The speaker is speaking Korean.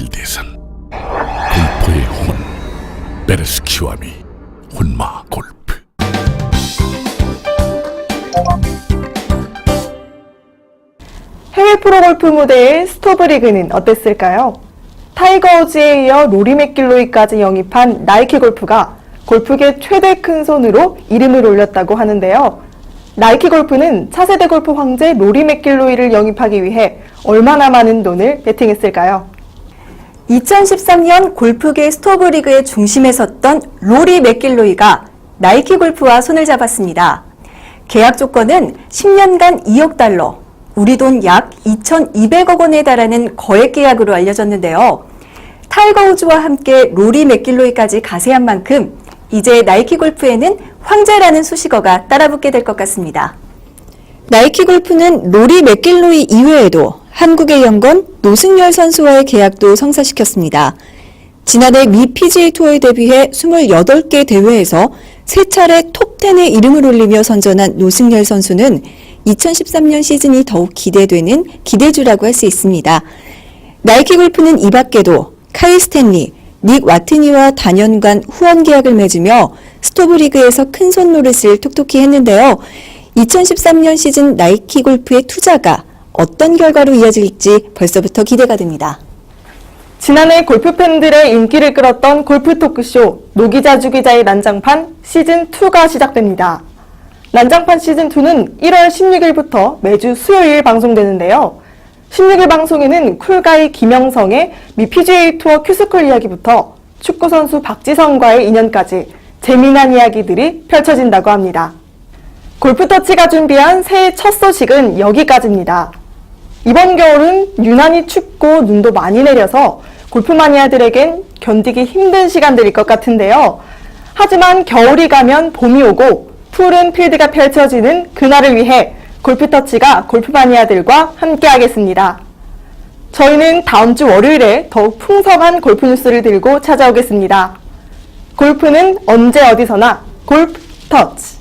칼대산 골프의 혼 베르스키와미 혼마 골프 해외 프로골프 무대의 스토브리그는 어땠을까요? 타이거 우즈에 이어 로리 맥길로이까지 영입한 나이키 골프가 골프계 최대 큰 손으로 이름을 올렸다고 하는데요. 나이키 골프는 차세대 골프 황제 로리 맥길로이를 영입하기 위해 얼마나 많은 돈을 베팅했을까요? 2013년 골프계 스토브리그의 중심에 섰던 로리 맥길로이가 나이키 골프와 손을 잡았습니다. 계약 조건은 10년간 2억 달러, 우리 돈 약 2,200억 원에 달하는 거액 계약으로 알려졌는데요. 타이거 우즈와 함께 로리 맥길로이까지 가세한 만큼 이제 나이키 골프에는 황제라는 수식어가 따라붙게 될 것 같습니다. 나이키 골프는 로리 맥길로이 이외에도 한국의 영건 노승열 선수와의 계약도 성사시켰습니다. 지난해 미 PGA 투어에 데뷔해 28개 대회에서 세 차례 톱10에 이름을 올리며 선전한 노승열 선수는 2013년 시즌이 더욱 기대되는 기대주라고 할 수 있습니다. 나이키 골프는 이 밖에도 카이 스탠리, 닉 와트니와 단연간 후원 계약을 맺으며 스토브 리그에서 큰손 노릇을 톡톡히 했는데요. 2013년 시즌 나이키 골프의 투자가 어떤 결과로 이어질지 벌써부터 기대가 됩니다. 지난해 골프 팬들의 인기를 끌었던 골프 토크쇼 노기자 주기자의 난장판 시즌2가 시작됩니다. 난장판 시즌2는 1월 16일부터 매주 수요일 방송되는데요. 16일 방송에는 쿨가이 김영성의 미 PGA 투어 큐스쿨 이야기부터 축구선수 박지성과의 인연까지 재미난 이야기들이 펼쳐진다고 합니다. 골프터치가 준비한 새해 첫 소식은 여기까지입니다. 이번 겨울은 유난히 춥고 눈도 많이 내려서 골프 마니아들에겐 견디기 힘든 시간들일 것 같은데요. 하지만 겨울이 가면 봄이 오고 푸른 필드가 펼쳐지는 그날을 위해 골프터치가 골프 마니아들과 함께 하겠습니다. 저희는 다음 주 월요일에 더욱 풍성한 골프 뉴스를 들고 찾아오겠습니다. 골프는 언제 어디서나 골프 터치.